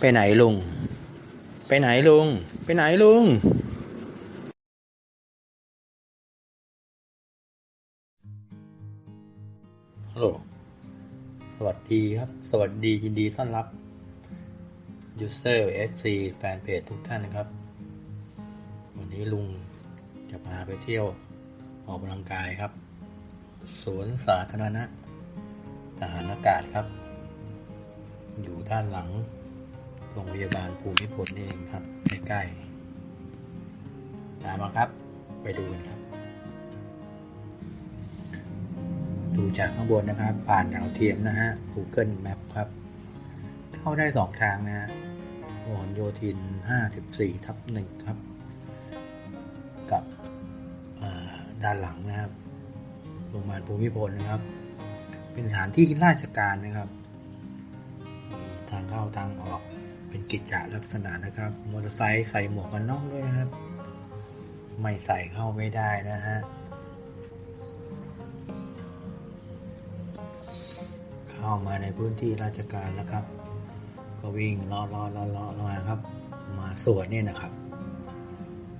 ไปไหนลุง ไปไหนลุง ไปไหนลุง ฮัลโหล สวัสดีครับ สวัสดียินดีต้อนรับ User SC แฟนเพจทุกท่านนะครับ วันนี้ลุงจะพาไปเที่ยวออกกำลังกายครับ สวนสาธารณะทหารอากาศครับ อยู่ด้านหลัง โรงพยาบาลภูมิพลนี่เองครับใกล้ๆตามมาครับไปดูกันครับ ดูจากข้างบนนะครับ ผ่านดาวเทียมนะฮะ Google Map ครับ เข้าได้สองทางนะฮะพหลโยธิน 54 ทับหนึ่งครับ กับด้านหลังนะครับโรงพยาบาลภูมิพลนะครับ เป็นสถานที่ราชการนะครับ ทางเข้าทางออกเป็นกิจจลักษณะนะครับ มอเตอร์ไซค์ใส่หมวกกันน็อกด้วยนะครับ ไม่ใส่เข้าไม่ได้นะฮะเข้ามาในพื้นที่ราชการแล้วครับ ก็วิ่งลาะเลาะเลาะเลาะเลาครับ มาสวนเนี่ยนะครับ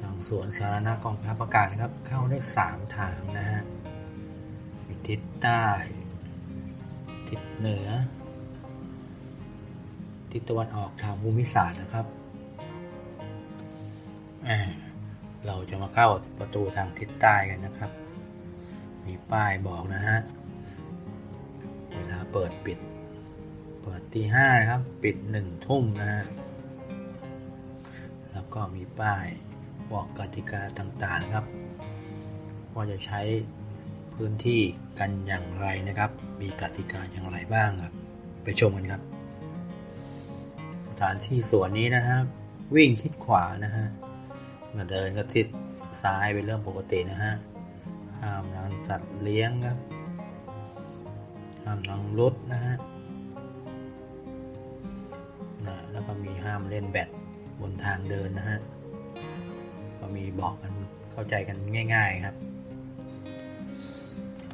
ทางสวนสาธารณะกองทัพอากาศนะครับ เข้าได้สามทางนะฮะทิศใต้ ทิศเหนือ ทิศตะวันออกทางภูมิศาสตร์นะครับ เราจะมาเข้าประตูทางทิศใต้กันนะครับ มีป้ายบอกนะฮะ เวลาเปิดปิด เปิดตีห้าครับ ปิดหนึ่งทุ่มนะฮะ แล้วก็มีป้ายบอกกติกาต่างๆนะครับ ว่าจะใช้พื้นที่กันอย่างไรนะครับ มีกติกาอย่างไรบ้างครับ ไปชมกันครับ ถานที่สวนนี้นะครับวิ่งทิศขวานะฮะมาเดินก็ทิศซ้ายเป็นเรื่องปกตินะฮะห้ามนำสัตว์เลี้ยงครับห้ามนั่งรถนะฮะนะแล้วก็มีห้ามเล่นแบดบนทางเดินนะฮะก็มีบอกกันเข้าใจกันง่าย ๆครับ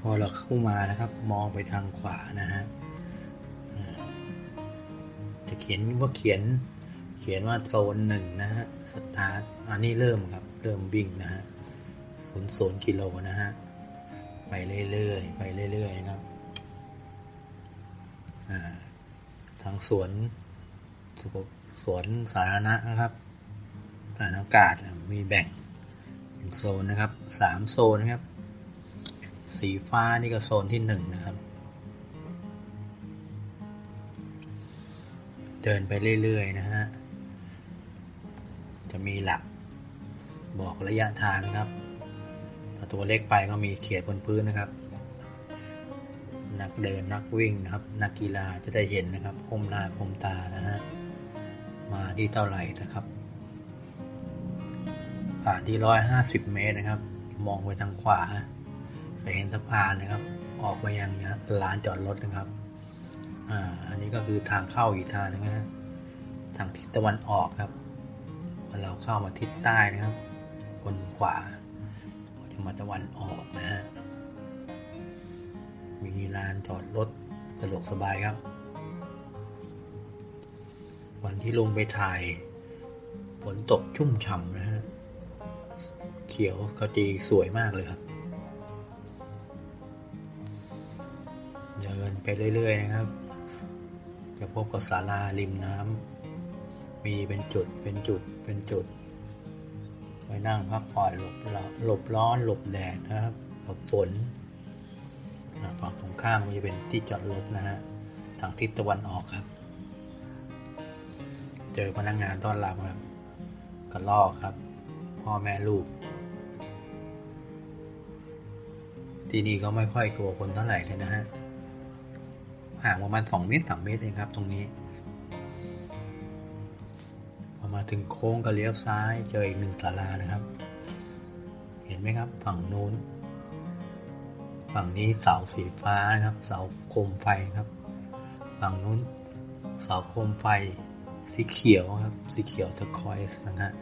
พอเราเข้ามานะครับ มองไปทางขวานะฮะ จะเขียนว่าเขียน เขียนว่าโซนหนึ่งนะฮะ สตาร์ท อันนี้เริ่มครับ เริ่มวิ่งนะฮะศูนย์ศูนย์กิโลนะฮะ ไปเรื่อยๆ ไปเรื่อยๆนะครับ อ่า ทางสวนสวนสาธารณะนะครับฐานอากาศมีแบ่งเป็นโซนนะครับสามโซนนะครับ สีฟ้านี่ก็โซนที่หนึ่งนะครับ เดินไปเรื่อยๆนะฮะ จะมีหลักบอกระยะทางนะครับ ถ้าตัวเล็กไปก็มีเขียนบนพื้นนะครับ นักเดินนักวิ่งนะครับ นักกีฬาจะได้เห็นนะครับก้มหน้าก้มตานะฮะ มาที่เท่าไหร่นะครับ ผ่านที่ร้อยห้าสิบเมตรนะครับ มองไปทางขวาจะเห็นสะพานนะครับ ออกไปยังลานจอดรถนะครับ อ่า อันนี้ก็คือทางเข้าอีกทางนึงนะฮะ ทางทิศตะวันออกครับพอเราเข้ามาทิศใต้นะครับ บนขวาก็จะมาตะวันออกนะฮะ มีลานจอดรถสะดวกสบายครับ วันที่ลงไปถ่ายฝนตกชุ่มฉ่ำนะฮะ เขียวกระจีสวยมากเลยครับเดินไปเรื่อย ๆ นะครับ จะพบกับศาลาริมน้ำมีเป็นจุดเป็นจุดเป็นจุด ไว้นั่งพักผ่อนหลบร้อนหลบร้อนหลบแดดนะครับหลบฝนฝั่งตรงข้ามมันจะเป็นที่จอดรถนะฮะทางทิศตะวันออกครับ เจอพนักงานต้อนรับครับกระลอกครับ พ่อแม่ลูก ที่นี่ก็ไม่ค่อยกลัวคนเท่าไหร่เลยนะฮะ ห่างประมาณสองเมตรสามเมตรเองครับตรงนี้ พอมาถึงโค้งก็เลี้ยวซ้ายเจออีกหนึ่งศาลานะครับ เห็นไหมครับฝั่งนู้น ฝั่งนี้เสาสีฟ้านะครับ เสาโคมไฟครับ ฝั่งนู้นเสาโคมไฟสีเขียวครับ สีเขียวจะคอยนะฮะ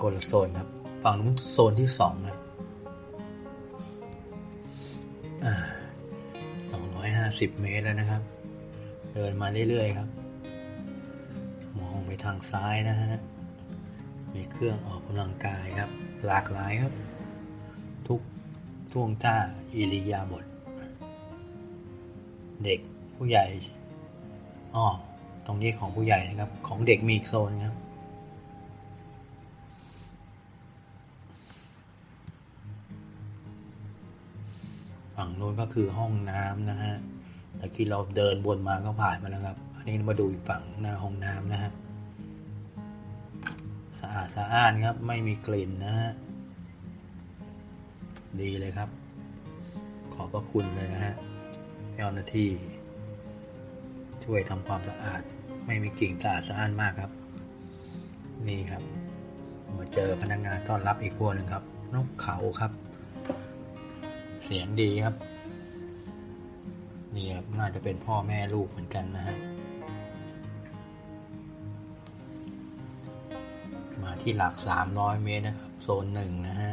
คนละโซนครับ ฝั่งนู้นโซนที่สองนะ สองร้อยห้าสิบเมตรแล้วนะครับ เดินมาเรื่อยๆครับ มองไปทางซ้ายนะฮะ มีเครื่องออกกำลังกายครับ หลากหลายครับ ทุกท่วงท่าอิริยาบถเด็กผู้ใหญ่อ๋อตรงนี้ของผู้ใหญ่นะครับ ของเด็กมีอีกโซนครับฝั่งนู้นก็คือห้องน้ำนะฮะ ตะกี้เราเดินวนมาก็ผ่านมาแล้วครับ อันนี้มาดูอีกฝั่งหน้าห้องน้ำนะฮะ สะอาดสะอ้านครับ ไม่มีกลิ่นนะฮะ ดีเลยครับ ขอบพระคุณเลยนะฮะเจ้าหน้าที่ ช่วยทำความสะอาด ไม่มีกลิ่นสะอาดสะอ้านมากครับ นี่ครับ มาเจอพนักงานต้อนรับอีกพวกหนึ่งครับ นกเขาครับ เสียงดีครับ ครับน่าจะเป็นพ่อแม่ลูกเหมือนกันนะฮะ มาที่หลัก 300 เมตรนะครับ โซนหนึ่งนะฮะ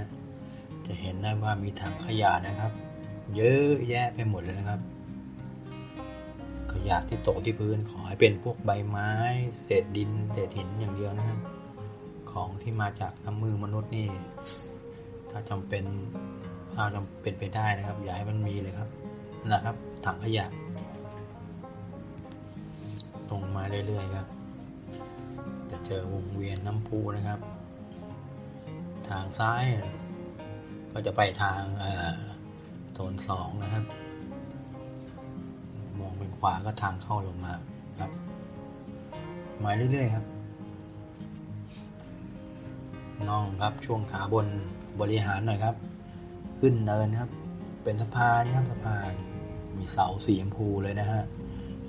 จะเห็นได้ว่ามีถังขยะนะครับ เยอะแยะไปหมดเลยนะครับ ขยะที่ตกที่พื้นขอให้เป็นพวกใบไม้ เศษดิน เศษหินอย่างเดียวนะครับ ของที่มาจากน้ำมือมนุษย์นี่ ถ้าจำเป็นถ้าจำเป็นไปได้นะครับ อย่าให้มันมีเลยครับ นะครับถังขยะ ตรงมาเรื่อยๆครับ จะเจอวงเวียนน้ำพุนะครับ ทางซ้ายก็จะไปทางโซนสองนะครับ มองเป็นขวาก็ทางเข้าลงมาครับ มาเรื่อยๆครับน้องครับช่วงขาบนบริหารหน่อยครับ ขึ้นเนินครับ เป็นสะพานครับสะพาน มีเสาสีชมพูเลยนะฮะ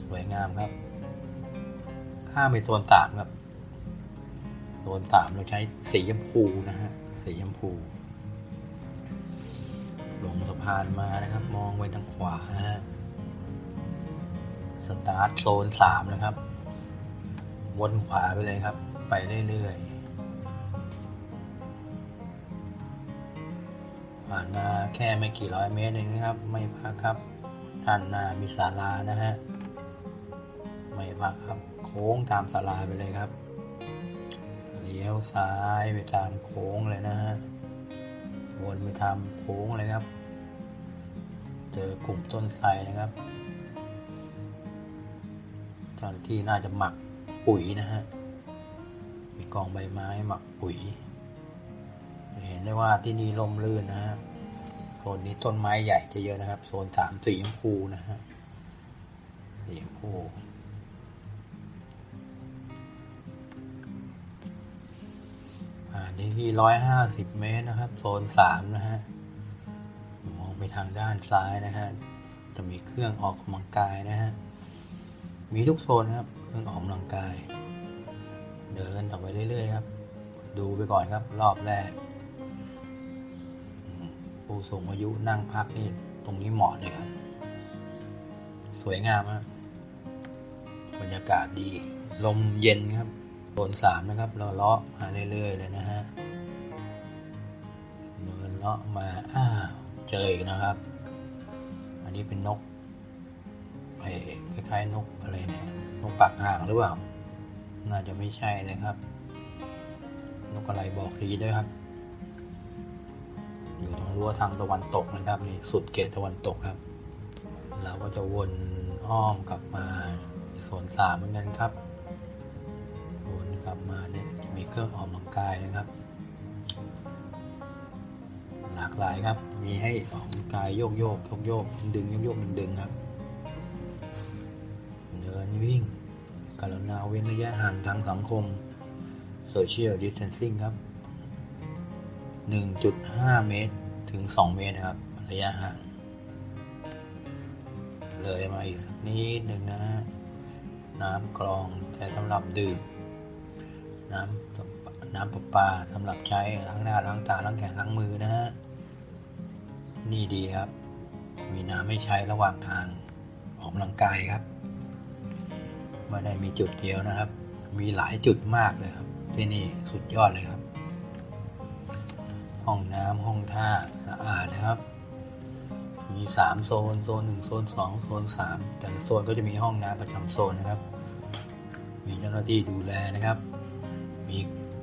สวยงามครับ ข้ามไปโซนสามครับ โซนสามเราใช้สีชมพูนะฮะ สีชมพู ลงสะพานมานะครับ มองไปทางขวานะฮะ สตาร์ทโซนสามนะครับ วนขวาไปเลยครับ ไปเรื่อยๆผ่านมาแค่ไม่กี่ร้อยเมตรเองนะครับ ไม่พักครับ ด้านหน้ามีศาลานะฮะไม่พักครับ โค้งตามศาลาไปเลยครับ เลี้ยวซ้ายไปตามโค้งเลยนะฮะวนไปทำโค้งเลยครับ เจอกลุ่มต้นไทรนะครับเจ้าหน้าที่น่าจะหมักปุ๋ยนะฮะมีกองใบไม้หมักปุ๋ย เห็นได้ว่าที่นี่ร่มรื่นนะฮะ โซนนี้ต้นไม้ใหญ่จะเยอะนะครับ โซนสามสีชมพูนะฮะสีชมพูอ่านี่ที่ร้อยห้าสิบเมตรนะครับ โซนสามนะฮะมองไปทางด้านซ้ายนะฮะจะมีเครื่องออกกำลังกายนะฮะมีทุกโซนครับ เครื่องออกกำลังกาย เดินต่อไปเรื่อยๆครับ ดูไปก่อนครับรอบแรก ผู้สูงอายุนั่งพักนี่ตรงนี้เหมาะเลยครับ สวยงามครับบรรยากาศดี ลมเย็นครับโซนสามนะครับ เราเลาะมาเรื่อยๆเลยนะฮะเดินเลาะมาอ้าวเจออีกนะครับ อันนี้เป็นนกไอ้คล้ายๆนกอะไรเนี่ยนกปากห่างหรือเปล่า น่าจะไม่ใช่เลยครับ นกอะไรบอกทีด้วยครับ อยู่ตรงรั้วทางตะวันตกนะครับนี่สุดเขตตะวันตกครับ เราก็จะวนอ้อมกลับมาโซนสามเหมือนกันครับวนกลับมาเนี่ยจะมีเครื่องออกกำลังกายนะครับ หลากหลายครับ มีให้ออกกำลังกายโยกโยกโยกโยกดึงโยกโยกดึงดึงครับเดินวิ่งกรุณาเว้นระยะห่างทางสังคม Social Distancing ครับ 1.5 เมตรถึง 2 เมตรนะครับ ระยะห่าง เลยมาอีกสักนิดหนึ่งนะฮะน้ำกรองใช้สำหรับดื่ม น้ำน้ำประปาสำหรับใช้ล้างหน้าล้างตาล้างแขนล้างมือนะฮะนี่ดีครับ มีน้ำให้ใช้ระหว่างทางออกกำลังกายครับไม่ได้มีจุดเดียวนะครับ มีหลายจุดมากเลยครับที่นี่สุดยอดเลยครับ ห้องน้ำห้องท่าสะอาดนะครับ มีสามโซน โซนหนึ่งโซนสองโซนสามแต่ละโซนก็จะมีห้องน้ำประจำโซนนะครับ มีเจ้าหน้าที่ดูแลนะครับ มี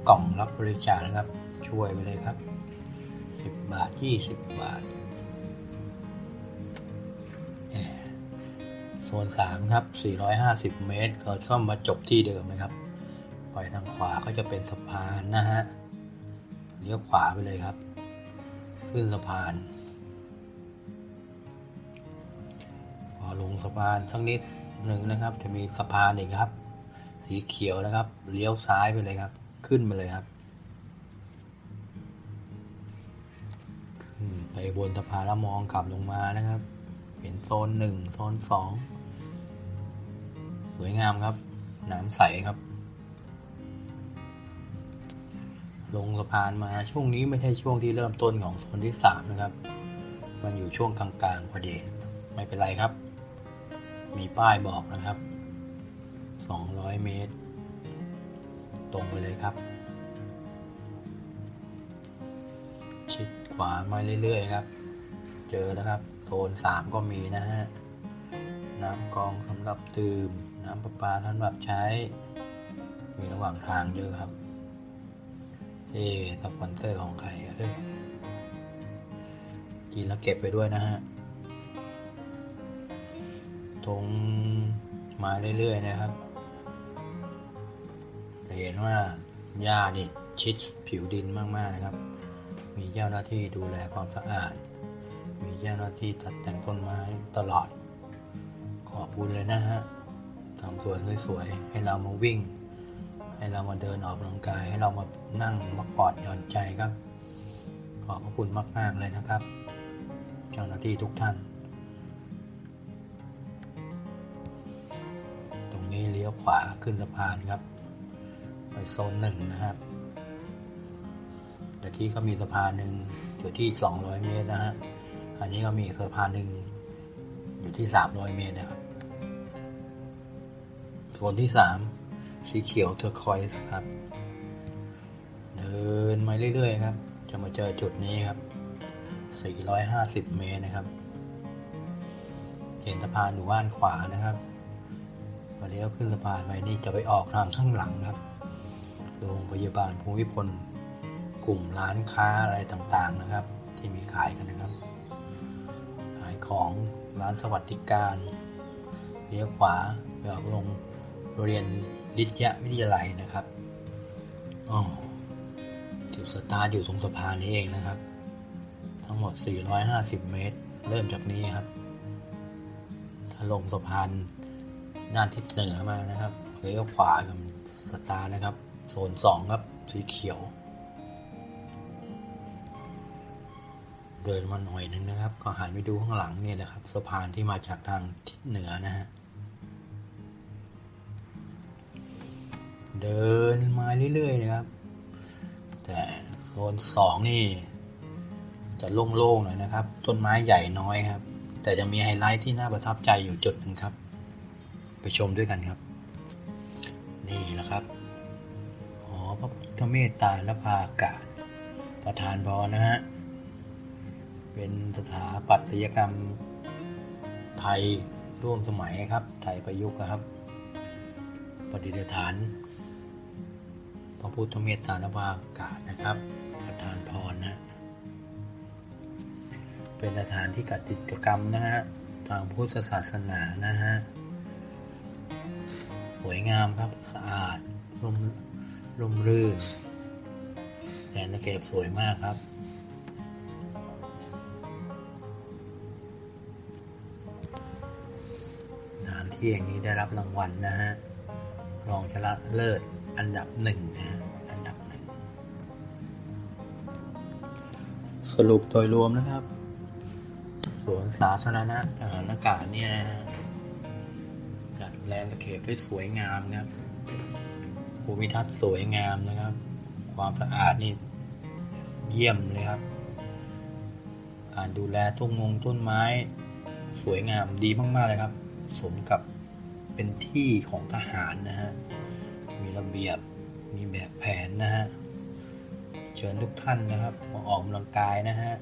กล่องรับบริจาคนะครับ ช่วยไปเลยครับสิบบาทยี่สิบบาทโซนสามครับสี่ร้อยห้าสิบเมตร เราก็มาจบที่เดิมนะครับ ไปทางขวาก็จะเป็นสะพานนะฮะ ลี้ยวขวาไปเลยครับ ขึ้นสะพาน พอลงสะพานสักนิดหนึ่งนะครับ จะมีสะพานอีกครับ สีเขียวนะครับ เลี้ยวซ้ายไปเลยครับ ขึ้นมาเลยครับ ขึ้นไปบนสะพานแล้วมองกลับลงมานะครับ เห็นโซนหนึ่งโซนสองสวยงามครับ น้ำใสครับ ลงสะพานมาช่วงนี้ไม่ใช่ช่วงที่เริ่มต้นของโซนที่สามนะครับ มันอยู่ช่วงกลางๆพอดี ไม่เป็นไรครับ มีป้ายบอกนะครับ 200 เมตร ตรงไปเลยครับ ชิดขวามาเรื่อยๆครับ เจอแล้วครับโซน 3 ก็มีนะฮะ น้ำกองสำหรับดื่ม น้ำประปาสำหรับใช้ มีระหว่างทางเยอะครับ เอ๊ะสปอนเซอร์ของใครเอ้กินแล้วเก็บไปด้วยนะฮะตรงมาเรื่อย ๆ นะครับจะเห็นว่าหญ้านี่ชิดผิวดินมาก ๆ นะครับ มีเจ้าหน้าที่ดูแลความสะอาด มีเจ้าหน้าที่ตัดแต่งต้นไม้ตลอด ขอบคุณเลยนะฮะทำสวนสวย ๆ ให้เรามาวิ่ง ให้เรามาเดินออกกำลังกาย ให้เรามานั่งมาปลอดหย่อนใจครับ ขอบพระคุณมากๆเลยนะครับ เจ้าหน้าที่ทุกท่าน ตรงนี้เลี้ยวขวาขึ้นสะพานครับ ไปโซนหนึ่งนะครับเมื่อกี้ก็มีสะพานหนึ่งอยู่ที่ 200 เมตรนะฮะ อันนี้ก็มีสะพานหนึ่งอยู่ที่ 300 เมตรนะครับโซนที่ 3 สีเขียวเทอร์คอยส์ครับ เดินมาเรื่อยๆครับ จะมาเจอจุดนี้ครับ 450 เมตรนะครับเห็นสะพานอยู่ด้านขวานะครับพอเลี้ยวขึ้นสะพานไปนี่จะไปออกทางข้างหลังครับ โรงพยาบาลภูมิพล กลุ่มร้านค้าอะไรต่างๆนะครับ ที่มีขายกันนะครับ ขายของร้านสวัสดิการ เลี้ยวขวาไปออกลงเรียน ลิทยาวิทยาลัยนะครับอ๋อจุดสตาร์ทอยู่ตรงสะพานนี้เองนะครับ ทั้งหมด 450 เมตร เริ่มจากนี้ครับ ถ้าลงสะพานด้านทิศเหนือมานะครับเลี้ยวขวากับสตาร์นะครับ โซนสองครับ สีเขียว เดินมาหน่อยนึงนะครับ ก็หันไปดูข้างหลังนี่แหละครับ สะพานที่มาจากทางทิศเหนือนะฮะ เดินมาเรื่อยๆนะครับ แต่โซนสองนี่ จะโล่งๆหน่อยนะครับ ต้นไม้ใหญ่น้อยครับ แต่จะมีไฮไลท์ที่น่าประทับใจอยู่จุดหนึ่งครับ ไปชมด้วยกันครับ นี่แหละครับหอพระพุทธเมตตาและภากาศประธานพรนะฮะ เป็นสถาปัตยกรรมไทยร่วมสมัยครับ ไทยประยุกต์ครับ ปฏิฐาน พระพุทธเมตตาละภาอากาศนะครับ ประธานพรนะ เป็นสถานที่จัดกิจกรรมนะฮะทางพุทธศาสนานะฮะ สวยงามครับสะอาดร่มร่มรื่นแดนตะเข็บสวยมากครับสถานที่แห่งนี้ได้รับรางวัลนะฮะ รองชนะเลิศ อันดับหนึ่งนะอันดับหนึ่งสรุปโดยรวมนะครับสวนสาธารณะทหารอากาศเนี่ยจัดแลนด์สเคปได้สวยงามครับภูมิทัศน์สวยงามนะครับ ความสะอาดนี่เยี่ยมเลยครับ การดูแลต้นงงต้นไม้ สวยงามดีมาก ๆ เลยครับ สมกับเป็นที่ของทหารนะฮะ มีระเบียบ มีแบบแผนนะฮะ เชิญทุกท่านนะครับ มาออกกำลังกายนะฮะ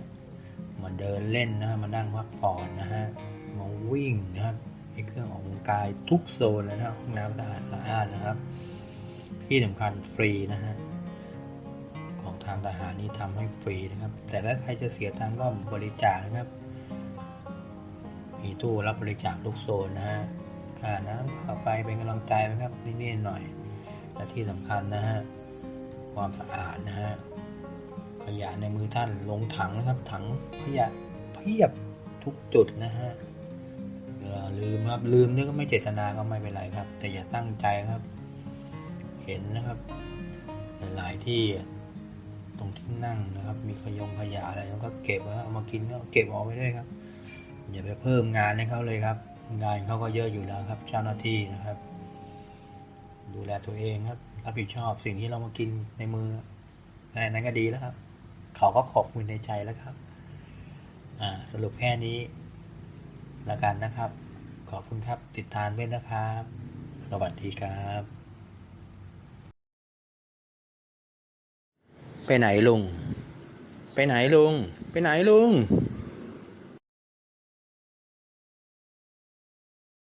มาเดินเล่นนะฮะมานั่งพักผ่อนนะฮะ มาวิ่งนะครับในเครื่องออกกำลังกายทุกโซนเลยนะห้องน้ำสะอาดสะอาดนะครับ ที่สำคัญฟรีนะฮะของทางทหารนี่ทำให้ฟรีนะครับ แต่ถ้าใครจะเสียตังก็บริจาคนะครับ มีตู้รับบริจาคทุกโซนนะฮะค่าน้ำค่าไฟเป็นกำลังใจนะครับนิดๆหน่อย และที่สำคัญนะฮะความสะอาดนะฮะขยะในมือท่านลงถังนะครับถังขยะเพียบทุกจุดนะฮะลืมครับลืมนี่ก็ไม่เจตนาก็ไม่เป็นไรครับ แต่อย่าตั้งใจครับ เห็นนะครับ หลายที่ตรงที่นั่งนะครับ มีขยงขยะอะไรแล้วก็เก็บแล้วเอามากินก็เก็บออกไปด้วยครับ อย่าไปเพิ่มงานให้เขาเลยครับ งานเขาก็เยอะอยู่แล้วครับ เจ้าหน้าที่นะครับ ดูแลตัวเองครับรับผิดชอบสิ่งที่เรามากินในมือแค่นั้นก็ดีแล้วครับ เขาก็ขอบคุณในใจแล้วครับ อ่า สรุปแค่นี้แล้วกันนะครับ ขอบคุณครับติดตามด้วยนะครับ สวัสดีครับ ไปไหนลุง ไปไหนลุง ไปไหนลุง